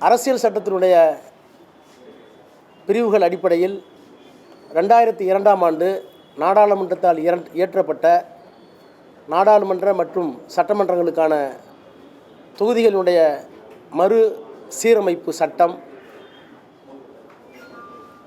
அரசியல் சட்டத்தினுடைய பிரிவுகள் அடிப்படையில் ரெண்டாயிரத்தி இரண்டாம் ஆண்டு நாடாளுமன்றத்தால் இரண்- இயற்றப்பட்ட நாடாளுமன்ற மற்றும் சட்டமன்றங்களுக்கான தொகுதிகளுடைய மறு சீரமைப்பு சட்டம்.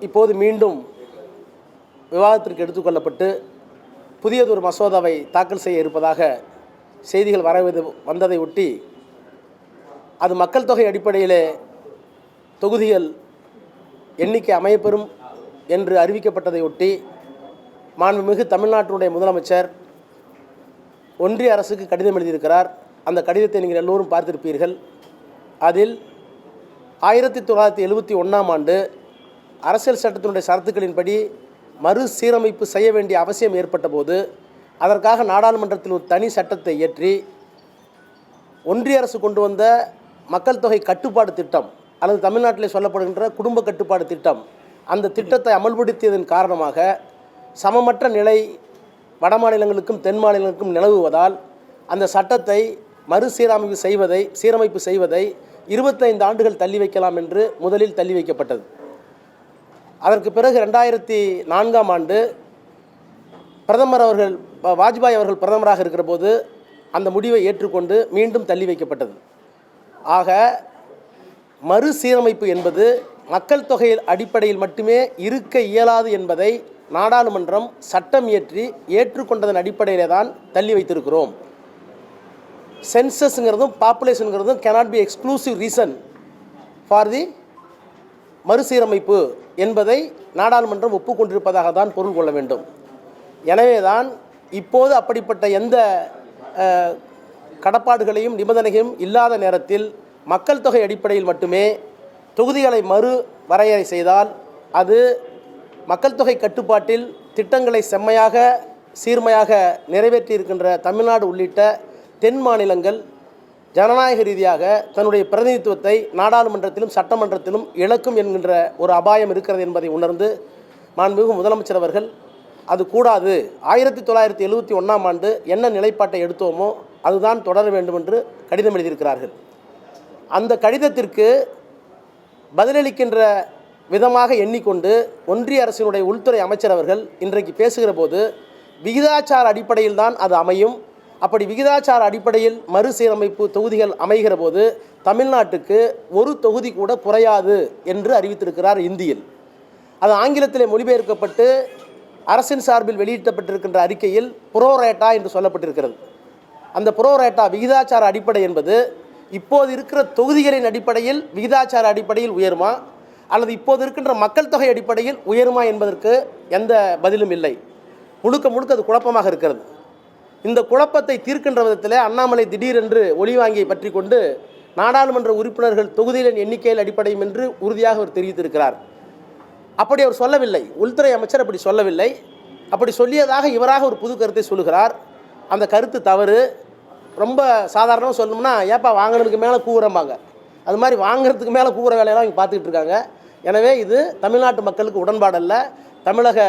இப்போது மீண்டும் விவாதத்திற்கு எடுத்துக்கொள்ளப்பட்டு புதியதொரு மசோதாவை தாக்கல் செய்ய இருப்பதாக செய்திகள் வரவது வந்ததை ஒட்டி அது மக்கள் தொகை அடிப்படையிலே தொகுதிகள் எண்ணிக்கை அமையப்பெறும் என்று அறிவிக்கப்பட்டதை ஒட்டி மாண்புமிகு தமிழ்நாட்டினுடைய முதலமைச்சர் ஒன்றிய அரசுக்கு கடிதம் எழுதியிருக்கிறார். அந்த கடிதத்தை நீங்கள் எல்லோரும் பார்த்திருப்பீர்கள். அதில் ஆயிரத்தி தொள்ளாயிரத்தி எழுபத்தி ஒன்றாம் ஆண்டு அரசியல் சட்டத்தினுடைய சரத்துக்களின்படி மறுசீரமைப்பு செய்ய வேண்டிய அவசியம் ஏற்பட்ட போது அதற்காக நாடாளுமன்றத்தில் ஒரு தனி சட்டத்தை இயற்றி ஒன்றிய அரசு கொண்டு வந்த மக்கள் தொகை கட்டுப்பாடு திட்டம் அல்லது தமிழ்நாட்டிலே சொல்லப்படுகின்ற குடும்ப கட்டுப்பாடு திட்டம் அந்த திட்டத்தை அமல்படுத்தியதன் காரணமாக சமமற்ற நிலை வட மாநிலங்களுக்கும் தென் மாநிலங்களுக்கும் நிலவுவதால் அந்த சட்டத்தை மறுசீரமைப்பு செய்வதை சீரமைப்பு செய்வதை இருபத்தைந்து ஆண்டுகள் தள்ளி வைக்கலாம் என்று முதலில் தள்ளி வைக்கப்பட்டது. அதற்கு பிறகு ரெண்டாயிரத்தி நான்காம் ஆண்டு பிரதமர் அவர்கள் வாஜ்பாய் அவர்கள் பிரதமராக இருக்கிற போது அந்த முடிவை ஏற்றுக்கொண்டு மீண்டும் தள்ளி வைக்கப்பட்டது. ஆக மறுசீரமைப்பு என்பது மக்கள் தொகையில் அடிப்படையில் மட்டுமே இருக்க இயலாது என்பதை நாடாளுமன்றம் சட்டம் இயற்றி ஏற்றுக்கொண்டதன் அடிப்படையிலே தான் தள்ளி வைத்திருக்கிறோம். சென்சஸ்ங்கிறதும் பாப்புலேஷனுங்கிறதும் cannot be exclusive reason for the மறுசீரமைப்பு என்பதை நாடாளுமன்றம் ஒப்புக்கொண்டிருப்பதாக தான் பொருள் கொள்ள வேண்டும். எனவே தான் இப்போது அப்படிப்பட்ட எந்த கடப்பாடுகளையும் நிபந்தனையும் இல்லாத நேரத்தில் மக்கள் தொகை அடிப்படையில் மட்டுமே தொகுதிகளை மறு வரையறை செய்தால் அது மக்கள் தொகை கட்டுப்பாட்டில் திட்டங்களை செம்மையாக சீர்மையாக நிறைவேற்றியிருக்கின்ற தமிழ்நாடு உள்ளிட்ட தென் மாநிலங்கள் ஜனநாயக ரீதியாக தன்னுடைய பிரதிநிதித்துவத்தை நாடாளுமன்றத்திலும் சட்டமன்றத்திலும் இழக்கும் என்கின்ற ஒரு அபாயம் இருக்கிறது என்பதை உணர்ந்து மாண்புமிகு முதலமைச்சர் அவர்கள் அது கூடாது. ஆயிரத்தி தொள்ளாயிரத்தி எழுபத்தி ஒன்றாம் ஆண்டு என்ன நிலைப்பாட்டை எடுத்தோமோ அதுதான் தொடர வேண்டும் என்று கடிதம் எழுதியிருக்கிறார்கள். அந்த கடிதத்திற்கு பதிலளிக்கின்ற விதமாக எண்ணிக்கொண்டு ஒன்றிய அரசினுடைய உள்துறை அமைச்சர் அவர்கள் இன்றைக்கு பேசுகிற போது விகிதாச்சார அடிப்படையில் தான் அது அமையும். அப்படி விகிதாச்சார அடிப்படையில் மறுசீரமைப்பு தொகுதிகள் அமைகிற போது தமிழ்நாட்டுக்கு ஒரு தொகுதி கூட குறையாது என்று அறிவித்திருக்கிறார் இந்தியில். அது ஆங்கிலத்திலே மொழிபெயர்க்கப்பட்டு அரசின் சார்பில் வெளியிட்டப்பட்டிருக்கின்ற அறிக்கையில் புரோரேட்டா என்று சொல்லப்பட்டிருக்கிறது. அந்த புரோரேட்டா விகிதாச்சார அடிப்படை என்பது இப்போது இருக்கிற தொகுதிகளின் அடிப்படையில் விகிதாச்சார அடிப்படையில் உயருமா? அல்லது இப்போது இருக்கின்ற மக்கள் தொகை அடிப்படையில் உயருமா என்பதற்கு எந்த பதிலும் இல்லை. முழுக்க முழுக்க அது குழப்பமாக இருக்கிறது. இந்த குழப்பத்தை தீர்க்கின்ற விதத்தில் அண்ணாமலை திடீரென்று ஒளிவாங்கியை பற்றி கொண்டு நாடாளுமன்ற உறுப்பினர்கள் தொகுதிகளின் எண்ணிக்கையில் அடிப்படையும் என்று உறுதியாக அவர் தெரிவித்திருக்கிறார். அப்படி அவர் சொல்லவில்லை. உள்துறை அமைச்சர் அப்படி சொல்லவில்லை. அப்படி சொல்லியதாக இவராக ஒரு புது கருத்தை சொல்லுகிறார். அந்த கருத்து தவறு. ரொம்ப சாதாரணமாக சொல்லணும்னா ஏப்பா வாங்கினதுக்கு மேலே கூவுறம்பாங்க. அது மாதிரி வாங்குறதுக்கு மேலே கூவுற வேலையெல்லாம் இங்கே பார்த்துக்கிட்டு இருக்காங்க. எனவே இது தமிழ்நாட்டு மக்களுக்கு உடன்பாடல்ல தமிழக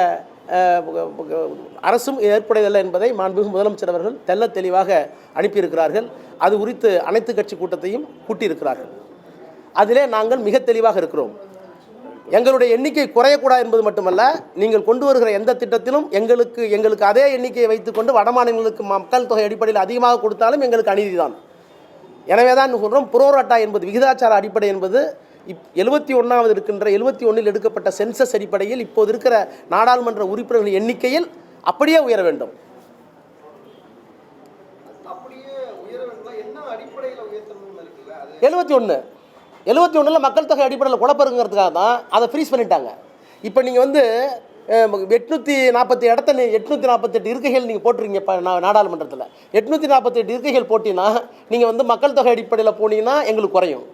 அரசும் ஏற்புடையதல்ல என்பதை மாண்புமிகு முதலமைச்சர் அவர்கள் தெள்ள தெளிவாக அனுப்பியிருக்கிறார்கள். அது குறித்து அனைத்து கட்சி கூட்டத்தையும் கூட்டியிருக்கிறார்கள். அதிலே நாங்கள் மிக தெளிவாக இருக்கிறோம். எங்களுடைய எண்ணிக்கை குறையக்கூடாது என்பது மட்டுமல்ல நீங்கள் கொண்டு வருகிற எந்த திட்டத்திலும் எங்களுக்கு எங்களுக்கு அதே எண்ணிக்கையை வைத்துக்கொண்டு வட மாநிலங்களுக்கு மக்கள் தொகை அடிப்படையில் அதிகமாக கொடுத்தாலும் எங்களுக்கு அநீதிதான். எனவே தான் சொல்கிறோம் புரோராட்டா என்பது விகிதாச்சார அடிப்படை என்பது இப் எழுபத்தி ஒன்றாவது இருக்கின்ற எழுபத்தி ஒன்றில் எடுக்கப்பட்ட சென்சஸ் அடிப்படையில் இப்போது இருக்கிற நாடாளுமன்ற உறுப்பினர்கள் எண்ணிக்கையில் அப்படியே உயர வேண்டும். எழுபத்தி ஒன்று எழுபத்தி ஒன்றில் மக்கள் தொகை அடிப்படையில் குழப்பருங்கிறதுக்காக தான் அதை ஃப்ரீஸ் பண்ணிட்டாங்க. இப்போ நீங்கள் வந்து எட்நூற்றி நாற்பத்தி இடத்த நீ எட்நூற்றி நாற்பத்தெட்டு இருக்கைகள் நீங்கள் போட்டிருக்கீங்க இப்போ நான் நாடாளுமன்றத்தில். எட்நூற்றி நாற்பத்தெட்டு இருக்கைகள் போட்டிங்கன்னா நீங்கள் வந்து மக்கள் தொகை அடிப்படையில் போனீங்கன்னா எங்களுக்கு குறையும்.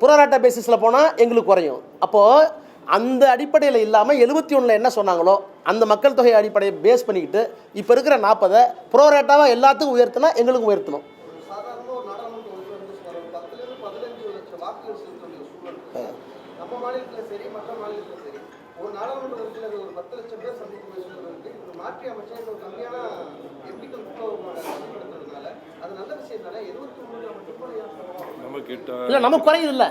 புறராட்டா பேசிஸில் போனால் எங்களுக்கு குறையும். அப்போது அந்த அடிப்படையில் இல்லாமல் எழுபத்தி ஒன்றில் என்ன சொன்னாங்களோ அந்த மக்கள் தொகை அடிப்படையை பேஸ் பண்ணிக்கிட்டு இப்போ இருக்கிற நாற்பதை ப்ரோரேட்டாவாக எல்லாத்துக்கும் உயர்த்தினா எங்களுக்கும் உயர்த்தணும் ஒரு சாதாரண ஒரு நாடாளுமன்ற உறுப்பினர் வந்து சொல்றாரு, ஒரு பத்துல இருந்து பதினஞ்சு லட்சம் வாக்குகள் செலுத்த வேண்டிய சூழல் இருக்கு. நம்ம மாநிலத்துல சரி மற்ற மாநிலத்துல சரி ஒரு நாடாளுமன்ற ஒரு பத்து லட்சம் பேர் சந்திக்க வேண்டிய சூழல் இருக்கு இது மாற்றி அமைச்சா இந்த ஒரு கம்மியான எம்பிக்கள் சந்திப்படுத்துறதுனால அது நல்ல விஷயம் தானே? இருபத்தி மூணு நம்ம நம்ம இல்லை நமக்கு குறையுது இல்லை.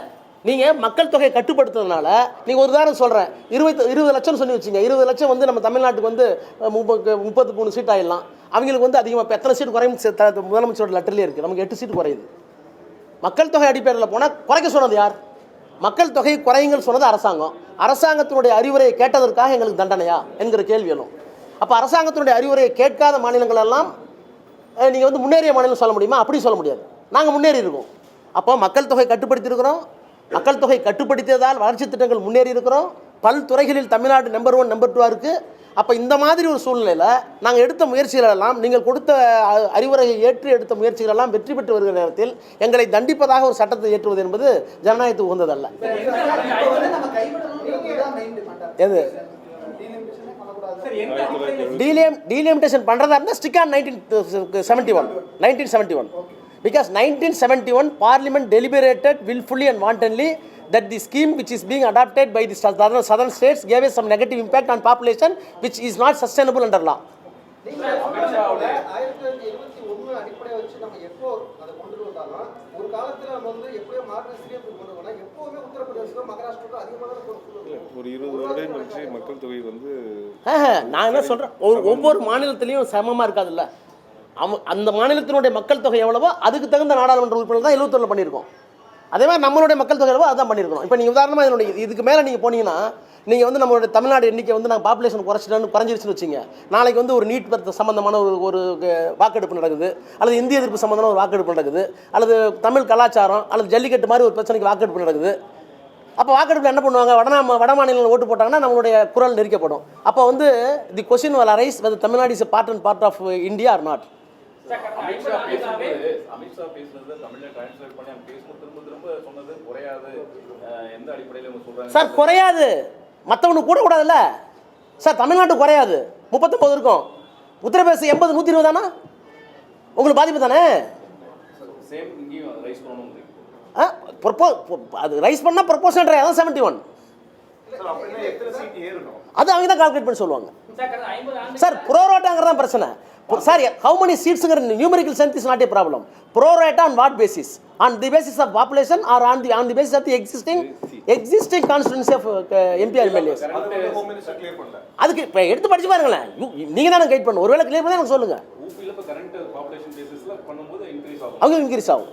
நீங்கள் மக்கள் தொகையை கட்டுப்படுத்துறதுனால நீங்கள் ஒரு உதாரணம் சொல்கிறேன் இருபத்தி இருபது லட்சம் சொல்லி வச்சுங்க. இருபது லட்சம் வந்து நம்ம தமிழ்நாட்டுக்கு வந்து முப்பது முப்பத்து மூணு சீட் ஆயிடலாம். அவங்களுக்கு வந்து அதிகமாக இப்போ எத்தனை சீட் குறையும் முதலமைச்சரோட லெட்டர்லேயே இருக்குது நமக்கு எட்டு சீட் குறையுது. மக்கள் தொகை அடிப்படையில் போனால் குறைக்க சொன்னது யார்? மக்கள் தொகை குறையுங்கள் சொன்னது அரசாங்கம். அரசாங்கத்தினுடைய அறிவுரையை கேட்டதற்காக எங்களுக்கு தண்டனையா? என்கிற கேள்வி எழும். அப்போ அரசாங்கத்தினுடைய அறிவுரையை கேட்காத மாநிலங்கள் எல்லாம் நீங்கள் வந்து முன்னேறிய மாநிலம் சொல்ல முடியுமா? அப்படி சொல்ல முடியாது. நாங்கள் முன்னேறி இருக்கோம். அப்போ மக்கள் தொகை கட்டுப்படுத்தியிருக்கிறோம் மக்கள் தொகை கட்டுப்படுத்தியதால் வளர்ச்சி திட்டங்கள் முன்னேறி இருக்கிறோம். பல் துறைகளில் தமிழ்நாடு நம்பர் ஒன் நம்பர் டூவாக இருக்குது அப்போ இந்த மாதிரி ஒரு சூழ்நிலையில் நாங்கள் எடுத்த முயற்சிகளெல்லாம் நீங்கள் கொடுத்த அ- அறிவுரையை ஏற்று எடுத்த முயற்சிகளெல்லாம் வெற்றி பெற்று வருகிற நேரத்தில் எங்களை தண்டிப்பதாக ஒரு சட்டத்தை ஏற்றுவது என்பது ஜனநாயகத்துக்கு உகந்ததல்ல. எது? டீலியம் டீலிமிட்டேஷன் பண்ணுறதா இருந்தால் stick on nineteen seventy one nineteen seventy one because nineteen seventy one parliament deliberated wilfully and wantonly that the scheme which is being adopted by the southern, states gave us some negative impact on population which is not sustainable under law. நான் என்ன சொல்கிறேன் ஒரு ஒவ்வொரு மாநிலத்திலையும் சமமாக இருக்காதுல்ல. அந்த மாநிலத்தினுடைய மக்கள் தொகை எவ்வளவோ அதுக்கு தகுந்த நாடாளுமன்ற உறுப்பினர் தான் எழுபத்தொன்னு பண்ணியிருக்கோம். அதே மாதிரி நம்மளுடைய மக்கள் தொகை எவ்வளவோ அதான் பண்ணியிருக்கணும். இப்போ நீங்கள் உதாரணமாக இதனுடைய இதுக்கு மேலே நீங்கள் போனீங்கன்னா நீங்கள் வந்து நம்மளுடைய தமிழ்நாடு எண்ணிக்கை வந்து நாங்கள் பாப்புலேஷன் குறைச்சிட்டோன்னு குறைஞ்சிருச்சுன்னு வச்சுங்க. நாளைக்கு வந்து ஒரு நீட் பத்த சம்மந்தமான ஒரு ஒரு வாக்கெடுப்பு நடக்குது. அல்லது இந்திய எதிர்ப்பு சம்மந்தமான ஒரு வாக்கெடுப்பு நடக்குது. அல்லது தமிழ் கலாச்சாரம் அல்லது ஜல்லிக்கட்டு மாதிரி ஒரு பிரச்சனைக்கு வாக்கெடுப்பு நடக்குது. அப்போ வாக்கெடுப்பில் என்ன பண்ணுவாங்க? வட வட மாநிலங்கள் ஓட்டு போட்டாங்கன்னா நம்மளுடைய குரல் நெரிக்கப்படும். அப்போ வந்து the question will arise Tamil Nadu is part and part of India or not Amit Shah பேசுனது அமித்ஷா பேசுனது தமிழ்ல டிரான்ஸ்லேட் பண்ணி அவங்க பேசும்போது திரும்ப திரும்ப சொன்னது குறையாது. எந்த அடிப்படையில் சொல்றாங்க சார் குறையாது. மற்றவனுக்கு கூட கூடாதுல்ல. சார் தமிழ்நாட்டு குறையாது. முப்பத்தொம்பது இருக்கும். உத்தரப்பிரதேசம் எண்பது நூற்றி இருபது தானே? உங்களுக்கு பாதிப்பு தானே? சேம் இங்கேயும் ரைஸ் பண்ணணும் ஆ ப்ரொப்போ அது ரைஸ் பண்ணால் ப்ரொப்போஷன் அதான் செவன்ட்டி ஒன் அது அவங்க தான் கால்குலேட் பண்ணி சொல்லுவாங்க. சார் ப்ரோரோட்டாங்கிறது தான் பிரச்சனை. Sir how many சீட்ஸுங்கிற numerical strength is not a problem pro rata on what basis on the basis of population or on the on the basis of the existing existing constituency of MP MLAs அதுக்கு இப்போ எடுத்து படிச்சு பாருங்களேன். நீங்கள் தானே guide பண்ணணும். ஒருவேளை clear பண்ணி எனக்கு சொல்லுங்கள் ஊபியில் இப்போ கரண்ட் பாப்புலேஷன் பேசிஸ்ல பண்ணும்போது இன்க்ரீஸ் ஆகும். அவங்க இன்க்ரீஸ் ஆகும்.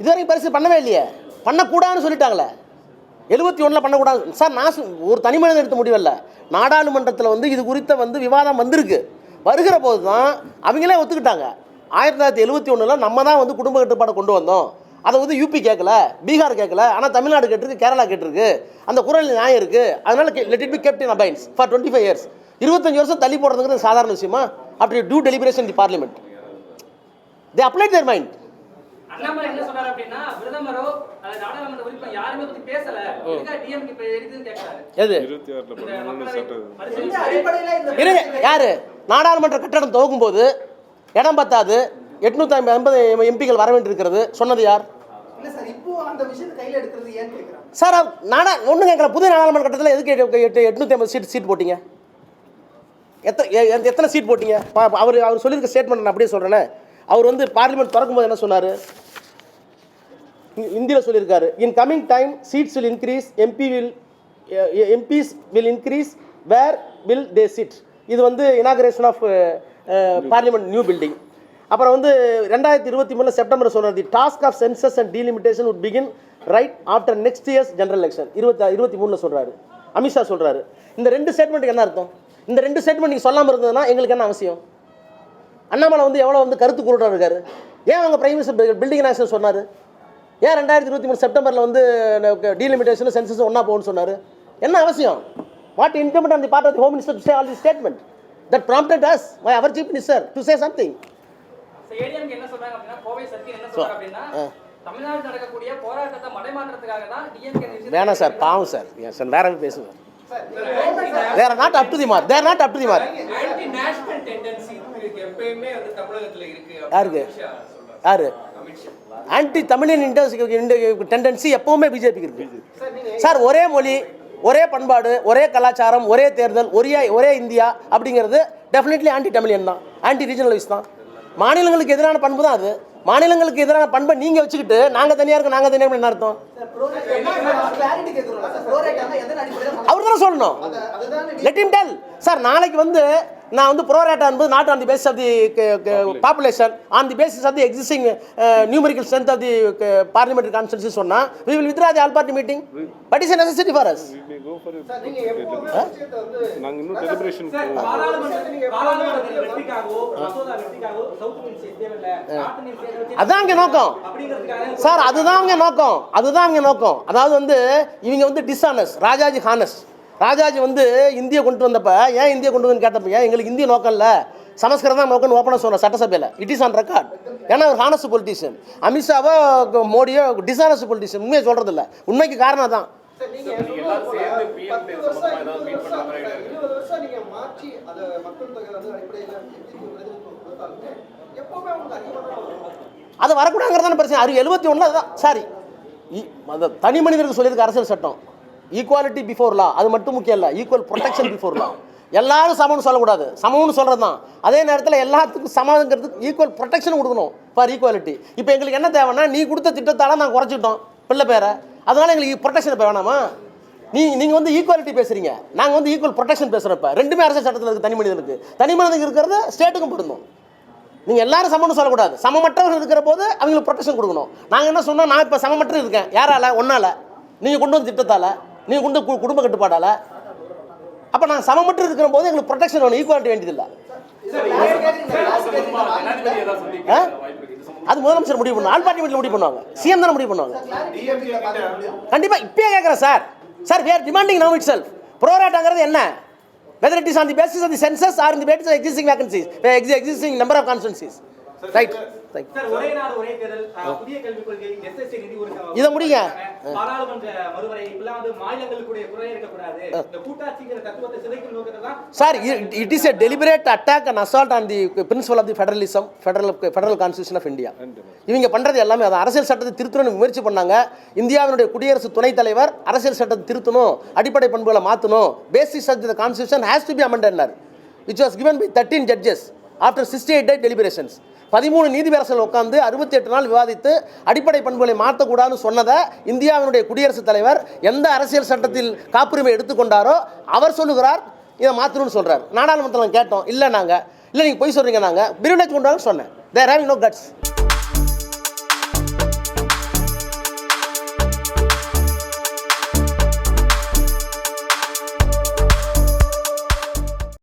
இதுவரைக்கும் பரிசு பண்ணவே இல்லையே. பண்ணக்கூடாதுன்னு சொல்லிட்டாங்களே. எழுபத்தி ஒன்றில் பண்ணக்கூடாது. சார் நான் ஒரு தனி மனிதன் எடுத்த முடிவில்ல. நாடாளுமன்றத்தில் வந்து இது குறித்த வந்து விவாதம் வந்திருக்கு. வருகிற போது தான் அவங்களே ஒத்துக்கிட்டாங்க. ஆயிரத்தி தொள்ளாயிரத்தி எழுபத்தி ஒன்றில் நம்ம தான் வந்து குடும்ப கட்டுப்பாடை கொண்டு வந்தோம். அதை வந்து யூபி கேட்கல பீகார் கேட்கல ஆனால் தமிழ்நாடு கேட்டிருக்கு கேரளா கேட்டிருக்கு. அந்த குரல் நியாயம் இருக்குது அதனால் let it be kept in abeyance for twenty five years இருபத்தஞ்சு வருஷம் தள்ளி போடுறதுங்கிறது சாதாரண விஷயமா? அப்படி due deliberation the parliament they applied their mind Annamalai என்ன சொன்னாரு அப்படின்னா பிரதமரோ அல்லது நாடாளுமன்ற உறுப்பினர் யாருமே பத்தி பேசல. டிஎம்கே இப்ப எடுக்குதுன்னு கேட்கறாரு எது? இருபத்தி ஆறில் இருங்க யாரு? நாடாளுமன்ற கட்டடம் துவக்கும் போது இடம் பத்தாது எட்நூத்தி ஐம்பது ஐம்பது எம்பிகள் வர வேண்டியிருக்கிறது. சொன்னது யார்? இல்ல சார் இப்போ அந்த விஷயத்தை கையில எடுக்கிறது ஏன்னு கேக்குறாங்க? சார் அவ- நாடா ஒன்றும் கேட்கல புதிய நாடாளுமன்ற கட்டத்தில் எதுக்கு எட்டு- எட்நூத்தி ஐம்பது சீட் சீட் போட்டீங்க? எத்தனை எத்தனை சீட் போட்டீங்க? பா- அவர் அவர் சொல்லியிருக்க ஸ்டேட்மெண்ட் நான் அப்படியே சொல்கிறேனே அவர் வந்து பார்லிமெண்ட் திறக்கும்போது என்ன சொன்னார்? இந்தியில் சொல்லியிருக்காரு. In coming time seats will increase MP will MPs will increase where will they sit இது வந்து inauguration of parliament new building அப்புறம் வந்து ரெண்டாயிரத்தி இருபத்தி மூணில் செப்டம்பர் சொன்னார் the task of census and delimitation would begin right after next years general election இருபத்தி இருபத்தி மூணில் சொல்கிறாரு அமித்ஷா சொல்கிறாரு இந்த ரெண்டு ஸ்டேட்மெண்ட்டுக்கு என்ன அர்த்தம்? இந்த ரெண்டு ஸ்டேட்மெண்ட் நீங்கள் சொல்லாமல் இருந்ததுன்னா எங்களுக்கு என்ன அவசியம்? அண்ணாமலை வந்து எவ்வளோ வந்து கருத்து கூறுறா இருக்காரு. ஏன் அவங்க பிரைம் மினிஸ்டர் பில்டிங் நேஷன் சொன்னார்? ஏன் ரெண்டாயிரத்தி இருபத்தி மூணு செப்டம்பரில் வந்து டீலிமிட்டேஷன் சென்சஸ் ஒன்றா போகணும்னு சொன்னார்? என்ன அவசியம்? What incumbent on the part of home minister to say all the statement that prompted us my our chief minister to say something ADMK என்ன சொல்றாங்க அப்படின்னா கோவை சத்தியன் என்ன சொல்றாங்க அப்படின்னா தமிழ்நாடு நடக்கக்கூடிய போராட்டத்தை மடைமாற்றத்துக்காக தான் டிஎம்கே வேணாம் சார் பாவம் சார். சார் வேற பேசுவேன் they're not up to the mark they're not up to the mark யாருக்கு? யாரு? ஆன்டி தமிழின் டெண்டன்சி எப்பவுமே பிஜேபிக்கு இருக்கு. சார் ஒரே மொழி ஒரே பண்பாடு ஒரே கலாச்சாரம் ஒரே தேர்தல் ஒரே ஒரே இந்தியா அப்படிங்கிறது டெஃபினெட்லி ஆன்டி தமிழியன் தான். ஆன்டி ரீஜனலிஸ்ட் தான். மாநிலங்களுக்கு எதிரான பண்பு தான் அது. மாநிலங்களுக்கு எதிரான பண்பை நீங்கள் வச்சுக்கிட்டு நாங்கள் தனியாக இருக்கோம் நாங்கள் தனியாக என்ன அர்த்தம்? அவர் தானே சொல்லணும். லெட் இம் டெல் சார் நாளைக்கு வந்து நான் வந்து ப்ரோரேட்டா என்பது not on the basis of the population on the basis of the existing numerical strength of the parliamentary constituency சொன்னால் we will withdraw the all party meeting but is necessity for us இங்கே நோக்கம். Sir அதுதான் இங்கே நோக்கம். அதுதான் இங்கே நோக்கம். அதாவது வந்து இவங்க வந்து டிஸ்ஆனஸ் ராஜாஜி ஹானஸ் ராஜாஜி வந்து இந்தியை கொண்டு வந்தப்ப ஏன் இந்தியை கொண்டு வந்து கேட்டப்ப ஏன் எங்களுக்கு இந்திய நோக்கம் இல்லை சமஸ்கிருதம் தான் நோக்கம்னு ஓப்பனாக சொன்ன சட்டசபையில். இட் இஸ் ஆன் ரெக்கார்ட் ஏன்னா ஒரு ஹானஸ்ட் பொலிட்டிஷியன் அமித்ஷாவோ மோடியோ டிஸ்ஆனஸ்ட் பொலிட்டிஷியன் உண்மையை சொல்கிறது இல்லை உண்மைக்கு காரணம் தான் அதை மக்கள் தொகை வந்து அடிப்படையில் எண்ணிக்கை பிரதிநிதித்துவம் கொடுத்தாலுமே எப்பவுமே உங்களுக்கு அதிகமாக தான் வரும். அது வரக்கூடாங்கிறதான பிரச்சனை. அது எழுபத்தி ஒன்றில் அதுதான் சாரி. அந்த தனி மனிதருக்கு சொல்லியிருக்கு அரசியல் சட்டம். ஈக்குவாலிட்டி பிஃபோர் லா அது மட்டும் முக்கியம் இல்லை. ஈக்குவல் ப்ரொடெக்ஷன் பிஃபோர் லா எல்லாரும் சமம்னு சொல்லக்கூடாது. சமம்னு சொல்கிறது தான் அதே நேரத்தில் எல்லாத்துக்கும் சமங்கிறதுக்கு ஈக்குவல் ப்ரொடெக்ஷன் கொடுக்கணும் ஃபார் ஈக்குவாலிட்டி இப்போ எங்களுக்கு என்ன தேவைன்னா நீ கொடுத்த திட்டத்தால் நான் குறைச்சிட்டோம். பிள்ளை பேரை. அதனால் எங்களுக்கு ப்ரொடெக்ஷன் இப்போ வேணாமா? நீ நீங்கள் வந்து ஈக்குவாலிட்டி பேசுகிறீங்க நாங்கள் வந்து ஈக்குவல் ப்ரொடெக்ஷன் பேசுகிறப்ப ரெண்டுமே அரசியல் சட்டத்தில் இருக்குது தனி மனிதனுக்கு. தனி மனிதனுக்கு இருக்கிறது ஸ்டேட்டுக்கும் பொருந்தும் நீங்கள் எல்லாரும் சமம்னு சொல்லக்கூடாது. சமமற்றவர்கள் இருக்கிற போது அவங்களுக்கு ப்ரொடெக்ஷன் கொடுக்கணும். நாங்கள் என்ன சொன்னோம்? நான் இப்போ சமமற்ற இருக்கேன். யாரால? ஒன்றால் நீங்கள் கொண்டு வந்த திட்டத்தால். நீங்கள் கொண்டு கு- குடும்ப கட்டுப்பாடால்? அப்போ நான் சமமற்று இருக்கிற போது எங்களுக்கு ப்ரொடெக்ஷன் வேணும் ஈக்குவாலிட்டி வேண்டியதில்லை. ஆ? அது முதலமைச்சர் முடிவு பண்ணும் ஆல் பார்ட்டி மீட்டில் முடிவு பண்ணுவாங்க சிஎம் தானே முடிவு பண்ணுவாங்க. கண்டிப்பாக இப்பயே கேட்குறேன் sir. Sir we demanding now itself ப்ரோராட்டாங்கிறது என்ன? Whether it is on the basis of the census or in the of existing vacancies existing number of number நிதி ஒதுக்க- இதை முடிங்க. Sir it is attack and assault on the principle of the federalism federal federal constitution of india. இவங்க பண்றது எல்லாமே அதான் அரசியல் சட்டத்தை திருத்தணும்னு முயற்சி பண்ணாங்க. இந்தியாவினுடைய குடியரசு துணைத் தலைவர் அரசியல் சட்டத்தை திருத்தணும் அடிப்படை பண்புகளை மாற்றணும் basis of the constitution has to be amended which was given by thirteen judges after sixty eight day deliberations பதிமூணு நீதிபரசர்கள் உட்காந்து அறுபத்தி எட்டு நாள் விவாதித்து அடிப்படை பண்புகளை மாற்றக்கூடாதுன்னு சொன்னதை இந்தியாவினுடைய குடியரசுத் தலைவர் எந்த அரசியல் சட்டத்தில் காப்புரிமை எடுத்துக்கொண்டாரோ அவர் சொல்லுகிறார் இதை மாற்றணும்னு சொல்கிறார் நாடாளுமன்றத்தில் கேட்டோம் இல்லை நாங்கள் இல்லை நீங்கள் பொய் சொல்கிறீங்க நாங்கள் பிரிவினை கொண்டு சொன்னேன். தேர் ஹேவ் நோ கட்ஸ்